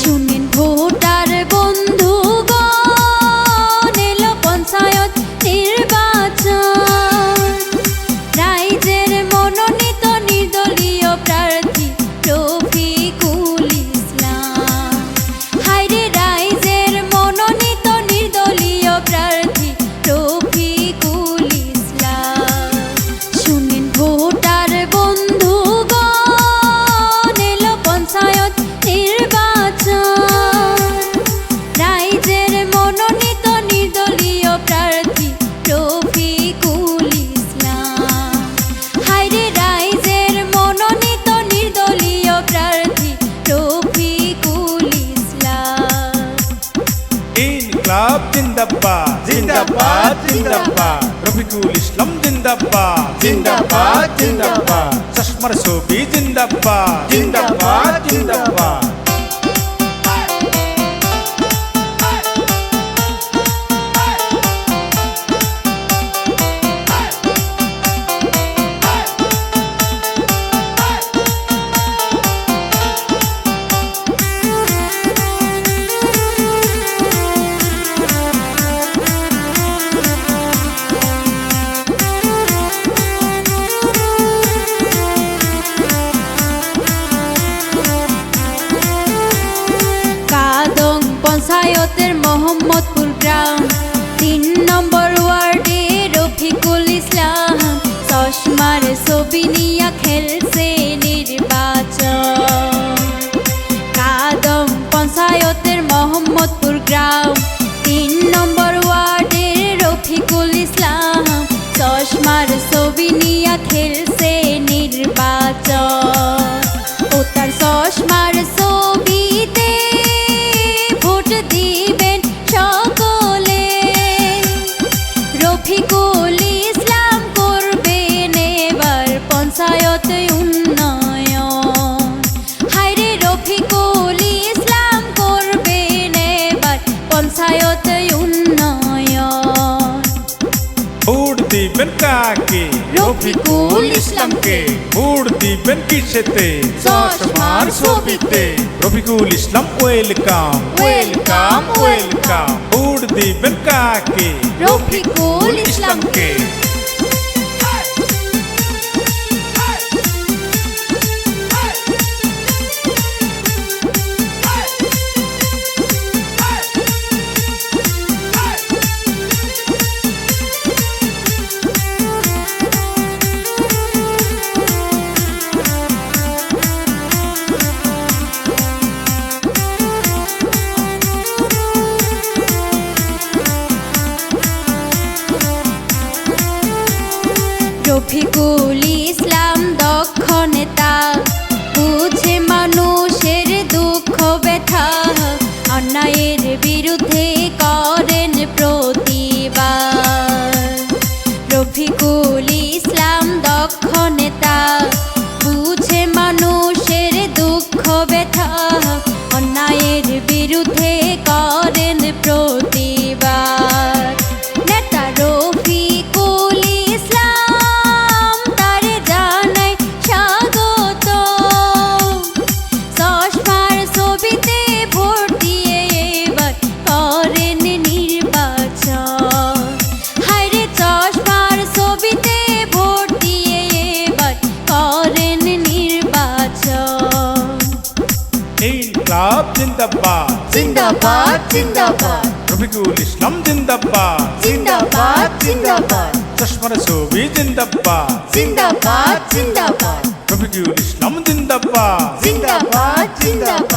শুনেন ভোটার దీని క్లాబ్ జిందబ్బా జిందబ్బా జిందబ్బా రఫికూల్ ఇస్లాం జిందబ్బా జిందబ్బా జిందబ్బా చష్మర్ సోబీ జిందబ్బా జిందబ్బా జిందబ్బా পঞ্চায়েতের মোহাম্মদপুর গ্রাম। তিন নম্বর ওয়ার্ডে রফিকুল ইসলাম, চশমার ছবি নিয়া খেলছে নির্বাচন। কাদং পঞ্চায়েতের মোহাম্মদপুর গ্রাম। তিন নম্বর ওয়ার্ডের রফিকুল ইসলাম, চশমার ছবি নিয়া খেলছে নির্বাচন। পঞ্চায়েত উন্নয়ন। ভোট দিবেন কাকে? রফিকুল ইসলামকে। ভোট দিবেন কিসেতে? চশমার ছবিতে। Rafiqul Islam welcome. Welcome welcome. Vote দিবেন কাকে? রফিকুল ইসলামকে। রফিকুল ইসলাম দক্ষ নেতা। বুঝে মানুষের দুঃখ ব্যথা। অন্যায়ের বিরুদ্ধে করেন প্রতিবাদ। রফিকুল ইসলাম দক্ষ নেতা। বুঝে মানুষের দুঃখ ব্যথা। অন্যায়ের বিরুদ্ধে করেন প্রতিবাদ। ಜಿಂದಪ್ಪ ಜಿಂದಪ್ಪ ಜಿಂದಪ್ಪ ರಬಿಕುಲ್ ಇಸ್ಲಾಂ ಜಿಂದಪ್ಪ. ಜಿಂದಪ್ಪ ಜಿಂದಪ್ಪ ಚಶ್ಮರ ಸೋಬಿ ಜಿಂದಪ್ಪ. ಜಿಂದಪ್ಪ ಜಿಂದಪ್ಪ ರಬಿಕುಲ್ ಇಸ್ಲಾಂ ಜಿಂದಪ್ಪ. ಜಿಂದಪ್ಪ ಜಿಂದಪ್ಪ